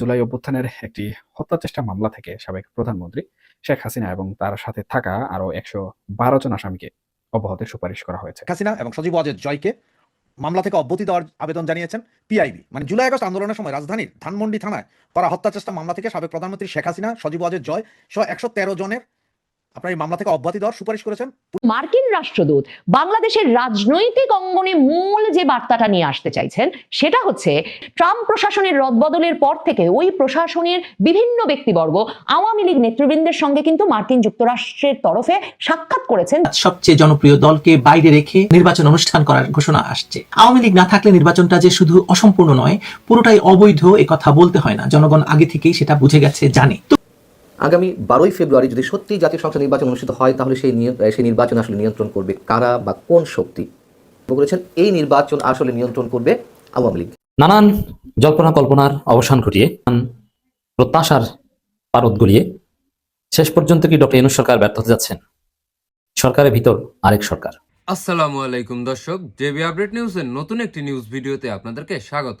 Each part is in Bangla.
জুলাই অভ্যুত্থানের একটি হত্যা চেষ্টা মামলা থেকে সাবেক প্রধানমন্ত্রী শেখ হাসিনা এবং তার সাথে থাকা আরও একশো বারো জন আসামিকে অব্যাহতের সুপারিশ করা হয়েছে। হাসিনা এবং সজীব ওয়াজেদ জয়কে মামলা থেকে অব্যতি দেওয়ার আবেদন জানিয়েছেন পিআইবি। মানে জুলাই আগস্ট আন্দোলনের সময় রাজধানীর ধানমন্ডি থানায় করা হত্যা চেষ্টা মামলা থেকে সাবেক প্রধানমন্ত্রী শেখ হাসিনা, সজীব ওয়াজেদ জয় সহ একশো তেরো জনের আপনার এই মামলা থেকে অব্যাহতি দেওয়ার সুপারিশ করেছেন? মার্কিন রাষ্ট্রদূত বাংলাদেশের রাজনৈতিক অঙ্গনে মূল যে বার্তাটা নিয়ে আসতে চাইছেন সেটা হচ্ছে ট্রাম্প প্রশাসনের রদবদলের পর থেকে ওই প্রশাসনের বিভিন্ন ব্যক্তিবর্গ আওয়ামী লীগ নেতৃবৃন্দের সঙ্গে কিন্তু মার্কিন যুক্তরাষ্ট্রের তরফে সাক্ষাৎ করেছেন। সবচেয়ে জনপ্রিয় দলকে বাইরে রেখে নির্বাচন অনুষ্ঠান করার ঘোষণা আসছে। আওয়ামী লীগ না থাকলে নির্বাচনটা যে শুধু অসম্পূর্ণ নয় পুরোটাই অবৈধ এ কথা বলতে হয় না। জনগণ আগে থেকেই সেটা বুঝে গেছে জানে। আগামী বারোই ফেব্রুয়ারি যদি সত্যি জাতীয় সংসদ নির্বাচন অনুষ্ঠিত হয় তাহলে সেই সেই নির্বাচন আসলে নিয়ন্ত্রণ করবে কারা বা কোন শক্তি? বলেছেন এই নির্বাচন আসলে নিয়ন্ত্রণ করবে আওয়ামী লীগ। নানান জল্পনা কল্পনার অবসান ঘটিয়ে নানান প্রত্যাশার পারদ গড়িয়ে শেষ পর্যন্ত কি ডক্টর ইউনুস সরকার ব্যর্থ হতে যাচ্ছেন? সরকারের ভিতর আরেক সরকার। আসসালামু আলাইকুম দর্শক জেবি আপডেট নিউজের নতুন একটি নিউজ ভিডিওতে আপনাদেরকে স্বাগত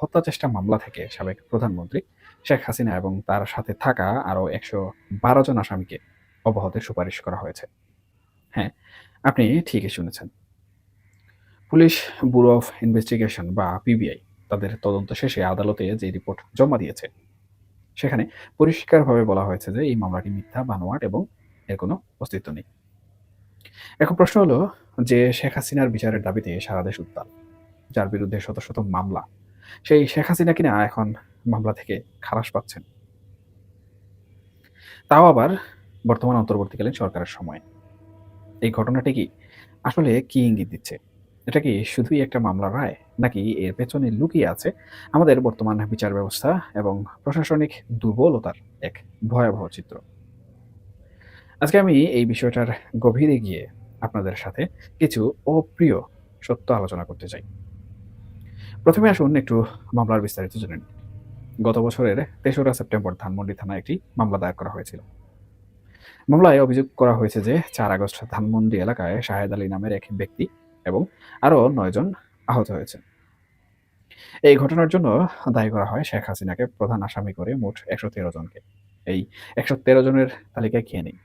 হত্যা চেষ্টা মামলা থেকে সাবেক প্রধানমন্ত্রী শেখ হাসিনা এবং তার সাথে থাকা আরও একশো বারো জন আসামিকে অব্যাহতির সুপারিশ করা হয়েছে। হ্যাঁ আপনি ঠিকই শুনেছেন। পুলিশ, ব্যুরো অফ ইনভেস্টিগেশন বা পিবিআই তাদের তদন্ত শেষে আদালতে যে রিপোর্ট জমা দিয়েছে, সেখানে পরিষ্কারভাবে বলা হয়েছে যে এই মামলাটি মিথ্যা, বানোয়াট এবং এর কোনো অস্তিত্ব নেই। এখন প্রশ্ন হলো যে শেখ হাসিনার বিচারের দাবিতে সারা দেশ উত্তাল, যার বিরুদ্ধে শত শত মামলা সেই শেখ হাসিনা কিনা এখন মামলা থেকে খালাস পাচ্ছেন। তাও আবার বর্তমান অন্তর্বর্তীকালীন সরকারের সময়। এই ঘটনাটি কি আসলে কি ইঙ্গিত দিচ্ছে? এটা কি শুধুই একটা মামলার রায়, নাকি এর পেছনে লুকিয়ে আছে আমাদের বর্তমান বিচার ব্যবস্থা এবং প্রশাসনিক দুর্বলতার এক ভয়াবহ চিত্র? আজকে আমি এই বিষয়টার গভীরে গিয়ে আপনাদের সাথে কিছু অপ্রিয় সত্য আলোচনা করতে চাই। প্রথমে আসুন একটু মামলার বিস্তারিত জেনে নিই। গত বছরের তেসরা সেপ্টেম্বর ধানমন্ডি থানায় একটি মামলা দায়ের করা হয়েছিল। মামলায় অভিযোগ করা হয়েছে যে চার আগস্ট ধানমন্ডি এলাকায় শাহেদ আলী নামের এক ব্যক্তি এবং আরও নয়জন আহত হয়েছে। এই ঘটনার জন্য দায়ী করা হয় শেখ হাসিনাকে প্রধান আসামি করে মোট একশো তেরো জনকে। এই একশো তেরো জনের তালিকায় খেয়ে নেই?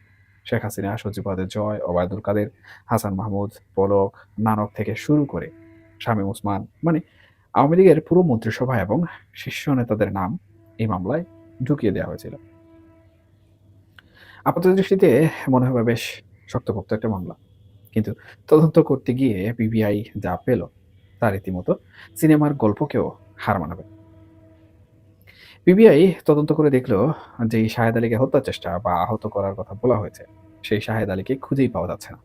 শেখ হাসিনা সচিবাদের জয়, ওবায়দুল কাদের, হাসান মাহমুদ, পলক, নানক থেকে শুরু করে শামীম ওসমান মানে আওয়ামী লীগের পুরো মন্ত্রিসভা এবং শীর্ষ নেতাদের নাম এই মামলায় ঢুকিয়ে দেওয়া হয়েছিল। আপাত দৃষ্টিতে মনে হবে বেশ শক্তপোক্ত একটা মামলা। কিন্তু তদন্ত করতে গিয়ে পিবিআই যা পেল তার রীতিমতো সিনেমার গল্পকেও হার মানাবে। পিবিআই তদন্ত করে দেখল যে শাহেদ আলীকে হত্যা চেষ্টা বা আহত করার কথা বলা হয়েছে, সেই শাহেদ আলীকে খুঁজেই পাওয়া যাচ্ছে না।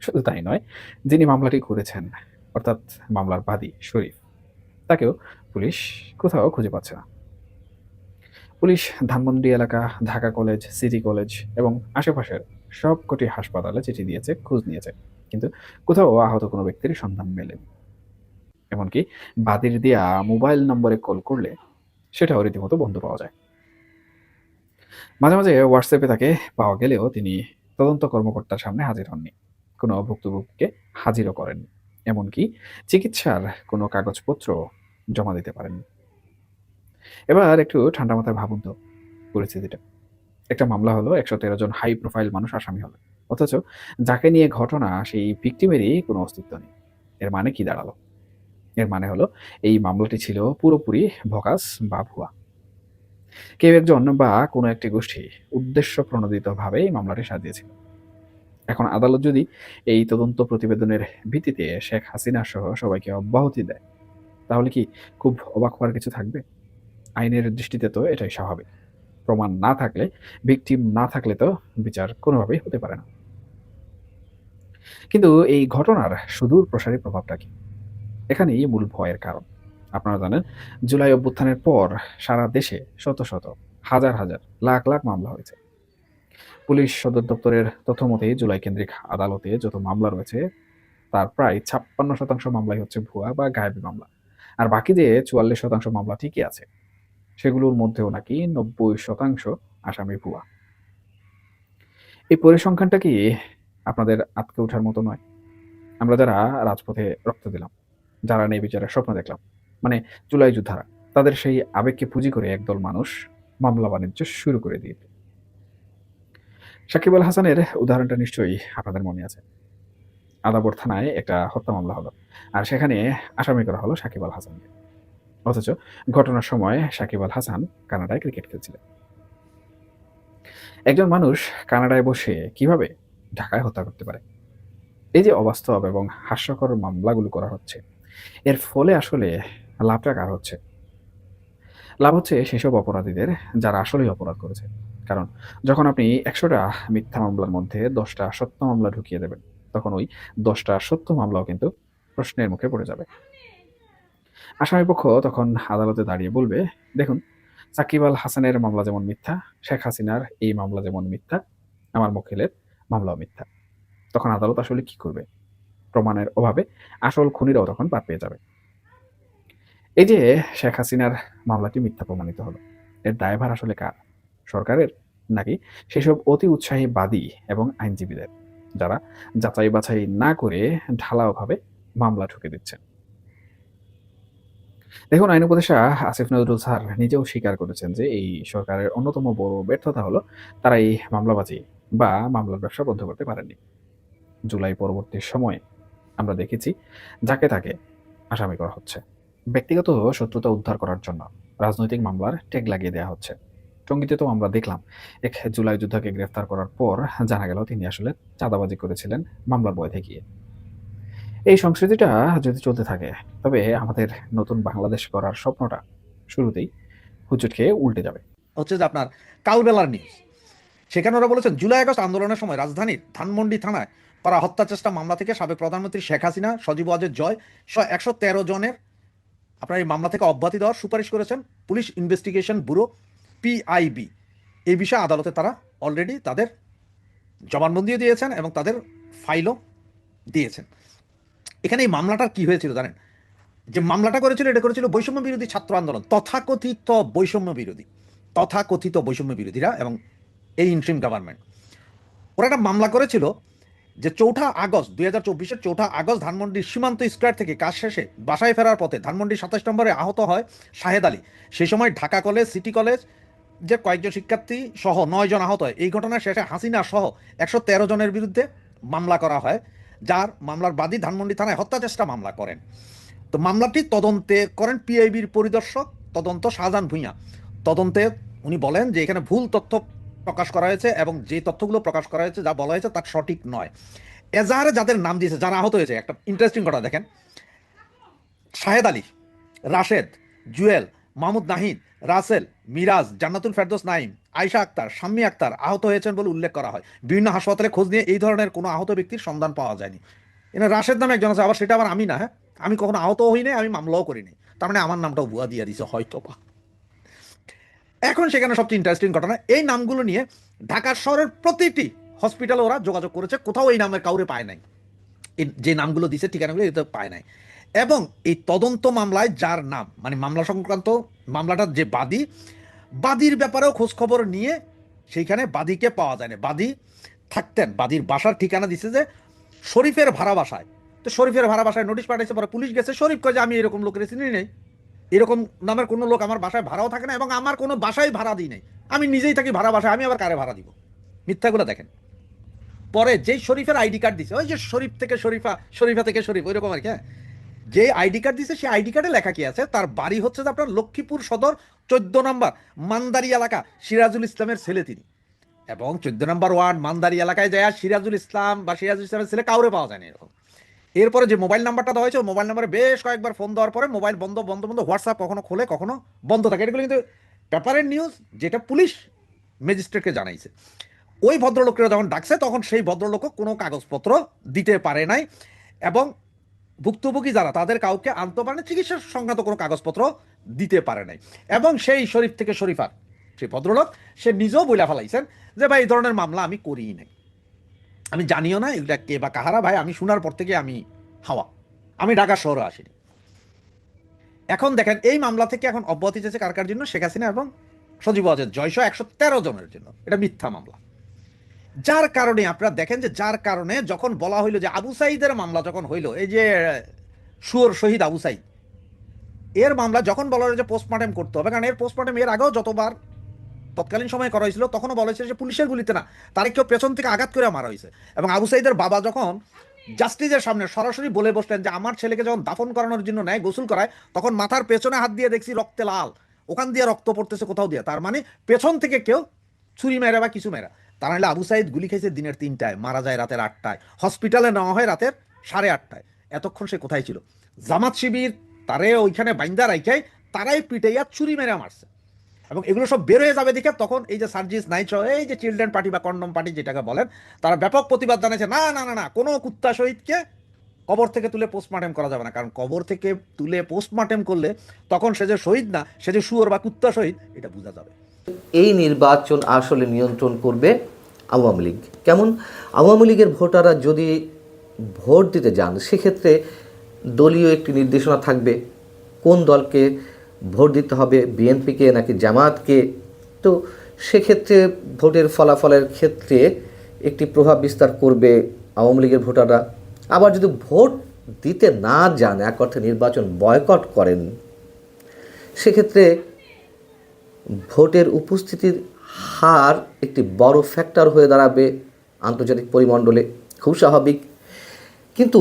শুধু তাই নয়, যিনি মামলাটি করেছেন, অর্থাৎ মামলার বাদী শরীফ তাকেও পুলিশ কোথাও খুঁজে পাচ্ছে না। পুলিশ ধানমন্ডি এলাকা, ঢাকা কলেজ, সিটি কলেজ এবং আশেপাশের সবকটি হাসপাতালে চিঠি দিয়েছে, খোঁজ নিয়েছে। কিন্তু কোথাও আহত কোনো ব্যক্তির সন্ধান মেলেনি। এমনকি বাদীর দেয়া মোবাইল নম্বরে কল করলে সেটাও রীতিমতো বন্ধ পাওয়া যায়। মাঝে মাঝে হোয়াটসঅ্যাপে তাকে পাওয়া গেলেও তিনি তদন্ত কর্মকর্তার সামনে হাজির হননি। কোনো ভুক্তভোগীকে হাজিরও করেননি। এমনকি চিকিৎসার কোনো কাগজপত্র জমা দিতে পারেন এবার একটু ঠান্ডা মাথায় ভাবুন তো, পরিস্থিতিটা। একটা মামলা হলো একশো তেরো জন হাই প্রোফাইল মানুষ আসামি হলো, অথচ যাকে নিয়ে ঘটনা সেই ভিক্টিমেরই কোনো অস্তিত্ব নেই। এর মানে কি দাঁড়াল? এর মানে হলো এই মামলাটি ছিল পুরোপুরি ভকাস বা ভুয়া। কেউ একজন বা কোনো একটি গোষ্ঠী উদ্দেশ্য প্রণোদিতভাবে এই মামলাটি সাজিয়েছিল। এখন আদালত যদি এই তদন্ত প্রতিবেদনের ভিত্তিতে শেখ হাসিনা সহ সবাইকে অব্যাহতি দেয়, তাহলে কি খুব অবাক হওয়ার কিছু থাকবে? আইনের দৃষ্টিতে তো এটাই স্বাভাবিক। প্রমাণ না থাকলে, ভিকটিম না থাকলে তো বিচার কোনোভাবেই হতে পারে না। কিন্তু এই ঘটনার সুদূর প্রসারী প্রভাবটা কি? এখানেই মূল ভয়ের কারণ। আপনারা জানেন, জুলাই অভ্যুত্থানের পর সারা দেশে শত শত, হাজার হাজার, লাখ লাখ মামলা হয়েছে। পুলিশ সদর দপ্তরের তথ্য মতে জুলাই কেন্দ্রিক আদালতে যত মামলা রয়েছে, তার প্রায় ছাপ্পান্ন শতাংশ মামলাই হচ্ছে ভুয়া বা গায়েবী মামলা। আর বাকি যে চুয়াল্লিশ শতাংশ মামলা ঠিকই আছে, সেগুলোর মধ্যেও নাকি নব্বই শতাংশ আসামি ভুয়া। এই পরিসংখ্যানটা কি আপনাদের আটকে ওঠার মতো নয়? আমরা যারা রাজপথে রক্ত দিলাম, যারা নেই বিচারের স্বপ্ন দেখলাম মানে জুলাই যোদ্ধারা, তাদের সেই আবেগকে পুঁজি করে একদল মানুষ মামলা বাণিজ্য শুরু করে দিয়ে সাকিব আল হাসানের উদাহরণটা নিশ্চয়ই আপনাদের মনে আছে। আদাবর থানায় একটা হত্যা মামলা হলো আর সেখানে আসামি করা হলো সাকিব আল হাসানকে। অথচ ঘটনার সময় সাকিব আল হাসান কানাডায় ক্রিকেট খেলছিলেন। একজন মানুষ কানাডায় বসে কীভাবে ঢাকায় হত্যা করতে পারে? এই যে অবাস্তব এবং হাস্যকর মামলাগুলো করা হচ্ছে, এর ফলে আসলে লাভটা কার হচ্ছে? লাভ হচ্ছে সেসব অপরাধীদের যারা আসলেই অপরাধ করেছে। কারণ যখন আপনি একশোটা মিথ্যা মামলার মধ্যে দশটা সত্য মামলা ঢুকিয়ে দেবেন, তখন ওই দশটা সত্য মামলাও কিন্তু প্রশ্নের মুখে পড়ে যাবে। আসামিপক্ষ তখন আদালতে দাঁড়িয়ে বলবে, দেখুন, সাকিব আল হাসানের মামলা যেমন মিথ্যা, শেখ হাসিনার এই মামলা যেমন মিথ্যা, আমার মক্কেলের মামলাও মিথ্যা। তখন আদালত আসলে কি করবে? প্রমাণের অভাবে আসল খুনিরাও তখন পার পেয়ে যাবে। এই যে শেখ হাসিনার মামলাটি মিথ্যা প্রমাণিত হলো, এর দায়ভার আসলে কার? সরকারের নাকি সেসব অতি উৎসাহী বাদী এবং আইনজীবীদের, যারা যাচাই বাছাই না করে ঢালাওভাবে মামলা ঠুকে দিচ্ছেন? দেখুন, আইন উপদেষ্টা আসিফ নজরুল স্যার নিজেও স্বীকার করেছেন যে এই সরকারের অন্যতম বড় ব্যর্থতা হলো তারা এই মামলাবাজি বা মামলার ব্যবসা বন্ধ করতে পারেনি জুলাই পরবর্তী সময়ে আমরা দেখেছি যাকে তাকে আসামি করা হচ্ছে। ব্যক্তিগত শত্রুতা উদ্ধার করার জন্য রাজনৈতিক মামলার টেক লাগিয়ে দেওয়া হচ্ছে। টঙ্গিতে তো আমরা দেখলাম, এক জুলাই যোদ্ধাকে গ্রেফতার করার পর জানা গেল তিনি আসলে চাঁদাবাজি করেছিলেন মামলার বয় থেকে। এই সংস্কৃতিটা যদি চলতে থাকে, তবে আমাদের নতুন বাংলাদেশ করার স্বপ্নটা শুরুতেই হুচুট খেয়ে উল্টে যাবে। হচ্ছে যে আপনার কালবেলার নিউজ। সেখানে ওরা বলেছেন, জুলাই আগস্ট আন্দোলনের সময় রাজধানীর ধানমন্ডি থানায় করা হত্যা চেষ্টা মামলা থেকে সাবেক প্রধানমন্ত্রী শেখ হাসিনা, সজীব ওয়াজের জয়, একশো তেরো জনের আপনার এই মামলা থেকে অব্যাহতি দেওয়ার সুপারিশ করেছেন পুলিশ ইনভেস্টিগেশন ব্যুরো পিআইবি। এই বিষয়ে আদালতে তারা অলরেডি তাদের জবানবন্দিও দিয়েছেন এবং তাদের ফাইলও দিয়েছেন। এখানে এই মামলাটার কি হয়েছিল জানেন? যে মামলাটা করেছিল, এটা করেছিল বৈষম্য বিরোধী ছাত্র আন্দোলন, তথাকথিত বৈষম্য বিরোধী, তথাকথিত বৈষম্য বিরোধীরা এবং এই ইন্ট্রিম গভর্নমেন্ট ওরা একটা মামলা করেছিল যে চৌঠা আগস্ট, দুই হাজার চব্বিশের চৌঠা আগস্ট ধানমন্ডির সীমান্ত স্কোয়ার থেকে কাজ শেষে বাসায় ফেরার পথে ধানমন্ডির সাতাশ নম্বরে আহত হয় শাহেদ আলী। সেই সময় ঢাকা কলেজ, সিটি কলেজ যে কয়েকজন শিক্ষার্থী সহ নয় জন আহত হয়। এই ঘটনার শেষে হাসিনা সহ একশো তেরো জনের বিরুদ্ধে মামলা করা হয়, যার মামলার বাদী ধানমন্ডি থানায় হত্যা চেষ্টা মামলা করেন। তো মামলাটি তদন্তে করেন পিআইবির পরিদর্শক তদন্ত শাহজাহান ভূঁইয়া। তদন্তে উনি বলেন যে এখানে ভুল তথ্য প্রকাশ করা হয়েছে এবং যে তথ্যগুলো প্রকাশ করা হয়েছে, যা বলা হয়েছে তার সঠিক নয়। এজাহারে যাদের নাম দিয়েছে, যারা আহত হয়েছে, একটা ইন্টারেস্টিং কথা দেখেন। শাহেদ আলী, রাশেদ, জুয়েল, মাহমুদ নাহিদ, রাসেল, মিরাজ, জান্নাতুল ফেরদোস নাইম আয়শা আক্তার, শাম্মী আক্তার আহত হয়েছেন বলে উল্লেখ করা হয়। বিভিন্ন হাসপাতালে খোঁজ নিয়ে এই ধরনের কোনো আহত ব্যক্তির সন্ধান পাওয়া যায়নি। এখানে রাশেদ নামে একজন আছে, আবার সেটা আবার আমি না হ্যাঁ? আমি কখনো আহত হই নাই আমি মামলাও করিনি। তার মানে আমার নামটাও ভুয়া দিয়ে দিছে হয়তো বা এখন সেখানে সবচেয়ে ইন্টারেস্টিং ঘটনা, এই নামগুলো নিয়ে ঢাকা শহরের প্রতিটি হসপিটালে ওরা যোগাযোগ করেছে, কোথাও এই নামের কাউরে পায় নাই। যে নামগুলো দিছে, ঠিকানাগুলো এতে পায় নাই। এবং এই তদন্ত মামলায় যার নাম মানে মামলা সংক্রান্ত মামলাটার যে বাদী, বাদীর ব্যাপারেও খোঁজ খবর নিয়ে সেইখানে বাদীকে পাওয়া যায় না বাদী থাকতেন, বাদীর বাসার ঠিকানা দিছে যে শরীফের ভাড়া বাসায়। তো শরীফের ভাড়া বাসায় নোটিশ পাঠাইছে, পরে পুলিশ গেছে, শরীফ কয়ে যে, আমি এরকম লোকের চিনি নেই। এরকম নামের কোনো লোক আমার বাসায় ভাড়াও থাকে না এবং আমার কোনো বাসায় ভাড়া দিই নাই। আমি নিজেই থাকি ভাড়া বাসায়, আমি আবার কারে ভাড়া দিব? মিথ্যাগুলো দেখেন। পরে যেই শরীফের আইডি কার্ড দিছে, ওই যে শরীফ থেকে শরীফা শরীফা থেকে শরীফ, ওইরকম আর কি হ্যাঁ? যে আইডি কার্ড দিছে, সেই আইডি কার্ডে লেখা কি আছে? তার বাড়ি হচ্ছে যে আপনার লক্ষ্মীপুর সদর, চোদ্দ নম্বর মান্দারি এলাকা, সিরাজুল ইসলামের ছেলে তিনি। এবং চোদ্দ নম্বর ওয়ার্ড মান্দারি এলাকায় যায়, সিরাজুল ইসলাম বা সিরাজুল ইসলামের ছেলে কাউরে পাওয়া যায় না এরকম। এরপরে যে মোবাইল নাম্বারটা দেওয়া হয়েছে মোবাইল নাম্বারে বেশ কয়েকবার ফোন দেওয়ার পরে মোবাইল বন্ধ বন্ধ বন্ধ, হোয়াটসঅ্যাপ কখনো খোলে, কখনো বন্ধ থাকে। এগুলো কিন্তু পেপারের নিউজ যেটা পুলিশ ম্যাজিস্ট্রেটকে জানাইছে। ওই ভদ্রলোকেরা যখন ডাকছে, তখন সেই ভদ্রলোকও কোনো কাগজপত্র দিতে পারে নাই এবং ভুক্তভোগী যারা, তাদের কাউকে আনতে পারে না চিকিৎসা সংক্রান্ত কোনো কাগজপত্র দিতে পারে নাই। এবং সেই শরীফ থেকে শরীফার, সেই ভদ্রলোক, সে নিজেও বইলা ফেলাইছেন যে, ভাই, এই ধরনের মামলা আমি করিই নাই। আমি জানিও না এটা কে বা কাহারা, ভাই, আমি শোনার পর থেকে আমি হাওয়া। আমি ঢাকা শহরে আসিনি। এখন দেখেন, এই মামলা থেকে এখন অব্যাহতি চেয়েছে কার কার জন্য? শেখ হাসিনা এবং সজীব অজের জয়শ একশো তেরো জনের জন্য। এটা মিথ্যা মামলা। যার কারণে আপনারা দেখেন যে যার কারণে যখন বলা হইল যে আবু সাইদের মামলা যখন হইল, এই যে সুর শহীদ আবু সাইদ, এর মামলা যখন বলা হলো যে পোস্টমর্টেম করতে হবে, কারণ এর পোস্টমর্টেম এর আগেও যতবার তৎকালীন সময়ে করা হয়েছিল, তখনও বলা হয়েছিল যে পুলিশের গুলিতে না তারে কেউ পেছন থেকে আঘাত করে মারা হয়েছে। এবং আবু সাইদের বাবা যখন জাস্টিসের সামনে সরাসরি বলে বসলেন যে আমার ছেলেকে যখন দাফন করানোর জন্য নেয় গোসল করায়, তখন মাথার পেছনে হাত দিয়ে দেখছি রক্তে লাল। ওখান দিয়ে রক্ত পড়তেছে কোথাও দিয়ে। তার মানে পেছন থেকে কেউ ছুরি মেরা বা কিছু মেরা। তার নাহলে আবু সাইদ গুলি খেয়েছে দিনের তিনটায়, মারা যায় রাতের আটটায়। হসপিটালে নেওয়া হয় রাতের সাড়ে আটটায়। এতক্ষণ সে কোথায় ছিল? জামাত শিবির, তারে ওইখানে বাইন্দা রাইখাই তারাই পিটাইয়া চুরি মেরে মারছে। এবং এগুলো সব বের হয়ে যাবে দেখে তখন এই যে সার্জিস সহ এই যে চিলড্রেন পার্টি বা কন্ডম পার্টি যেটাকে বলেন, তারা ব্যাপক প্রতিবাদ জানিয়েছে না না না না, কোনো কুত্তা শহীদকে কবর থেকে তুলে পোস্টমর্টেম করা যাবে না। কারণ কবর থেকে তুলে পোস্টমর্টেম করলে তখন সে যে শহীদ না, সে যে শুয়োর বা কুত্তা শহীদ এটা বোঝা যাবে। এই নির্বাচন আসলে নিয়ন্ত্রণ করবে আওয়ামী লীগ। কেমন? আওয়ামী লীগের ভোটাররা যদি ভোট দিতে যান, সেক্ষেত্রে দলীয় একটি নির্দেশনা থাকবে, কোন দলকে ভোট দিতে হবে বিএনপিকে নাকি জামাতকে তো সেক্ষেত্রে ভোটের ফলাফলের ক্ষেত্রে একটি প্রভাব বিস্তার করবে আওয়ামী লীগের ভোটাররা। আবার যদি ভোট দিতে না যান, এক অর্থে নির্বাচন বয়কট করেন, সেক্ষেত্রে ভোটের উপস্থিতির হার একটি বড় ফ্যাক্টর হয়ে দাঁড়াবে আন্তর্জাতিক পরিমণ্ডলে। খুব স্বাভাবিক। কিন্তু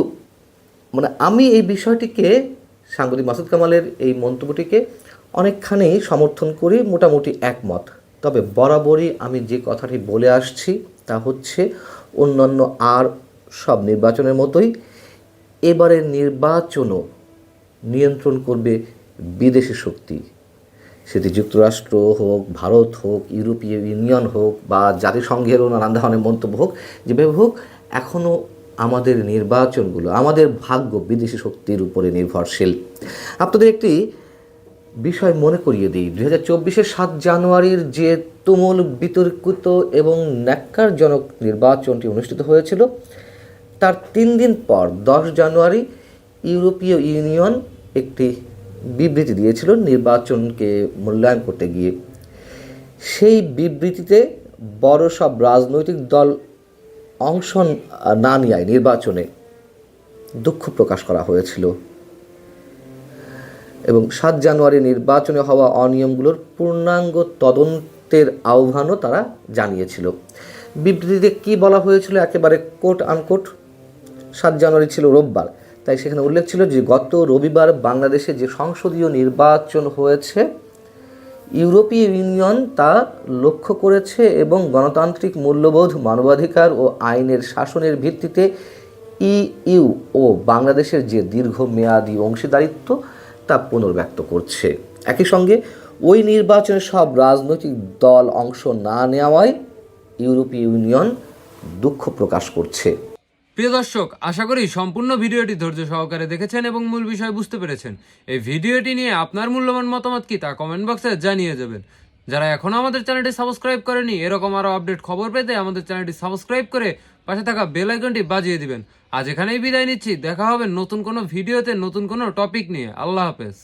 মানে আমি এই বিষয়টিকে সাংবাদিক মাসুদ কামালের এই মন্তব্যটিকে অনেকখানি সমর্থন করি মোটামুটি একমত। তবে বরাবরই আমি যে কথাটি বলে আসছি, তা হচ্ছে অন্যান্য আর সব নির্বাচনের মতোই এবারের নির্বাচনও নিয়ন্ত্রণ করবে বিদেশি শক্তি। সেটি যুক্তরাষ্ট্র হোক, ভারত হোক, ইউরোপীয় ইউনিয়ন হোক বা জাতিসংঘেরও নানান ধরনের মন্তব্য হোক, যেভাবে হোক, এখনও আমাদের নির্বাচনগুলো, আমাদের ভাগ্য বিদেশি শক্তির উপরে নির্ভরশীল। আপনাদের একটি বিষয় মনে করিয়ে দিই। দুই হাজার চব্বিশের সাত জানুয়ারির যে তুমুল বিতর্কিত এবং ন্যাক্কারজনক নির্বাচনটি অনুষ্ঠিত হয়েছিল, তার তিন দিন পর, দশ জানুয়ারি, ইউরোপীয় ইউনিয়ন একটি বিবৃতি দিয়েছিল নির্বাচনকে মূল্যায়ন করতে গিয়ে। সেই বিবৃতিতে বড় সব রাজনৈতিক দল অংশ না নেয় নির্বাচনে দুঃখ প্রকাশ করা হয়েছিল। এবং সাত জানুয়ারি নির্বাচনে হওয়া অনিয়মগুলোর পূর্ণাঙ্গ তদন্তের আহ্বানও তারা জানিয়েছিল। বিবৃতিতে কি বলা হয়েছিল? একেবারে কোট আনকোট সাত জানুয়ারি ছিল রোববার। তাই সেখানে উল্লেখ ছিল যে গত রবিবার বাংলাদেশে যে সংসদীয় নির্বাচন হয়েছে ইউরোপীয় ইউনিয়ন তা লক্ষ্য করেছে এবং গণতান্ত্রিক মূল্যবোধ, মানবাধিকার ও আইনের শাসনের ভিত্তিতে ইইউ ও বাংলাদেশের যে দীর্ঘমেয়াদী অংশীদারিত্ব, তা পুনর্ব্যক্ত করছে। একই সঙ্গে ওই নির্বাচনে সব রাজনৈতিক দল অংশ না নেওয়ায় ইউরোপীয় ইউনিয়ন দুঃখ প্রকাশ করছে। প্রিয় দর্শক, আশা করি সম্পূর্ণ ভিডিওটি ধৈর্য সহকারে দেখেছেন এবং মূল বিষয় বুঝতে পেরেছেন। এই ভিডিওটি নিয়ে আপনার মূল্যবান মতামত কি তা কমেন্ট বক্সে জানিয়ে যাবেন যারা এখনও আমাদের চ্যানেলটি সাবস্ক্রাইব করেনি, এরকম আরও আপডেট খবর পেতে আমাদের চ্যানেলটি সাবস্ক্রাইব করে পাশে থাকা বেল আইকনটি বাজিয়ে দিবেন। আজ এখানেই বিদায় নিচ্ছি। দেখা হবে নতুন কোনো ভিডিওতে নতুন কোনো টপিক নিয়ে। আল্লাহ হাফেজ।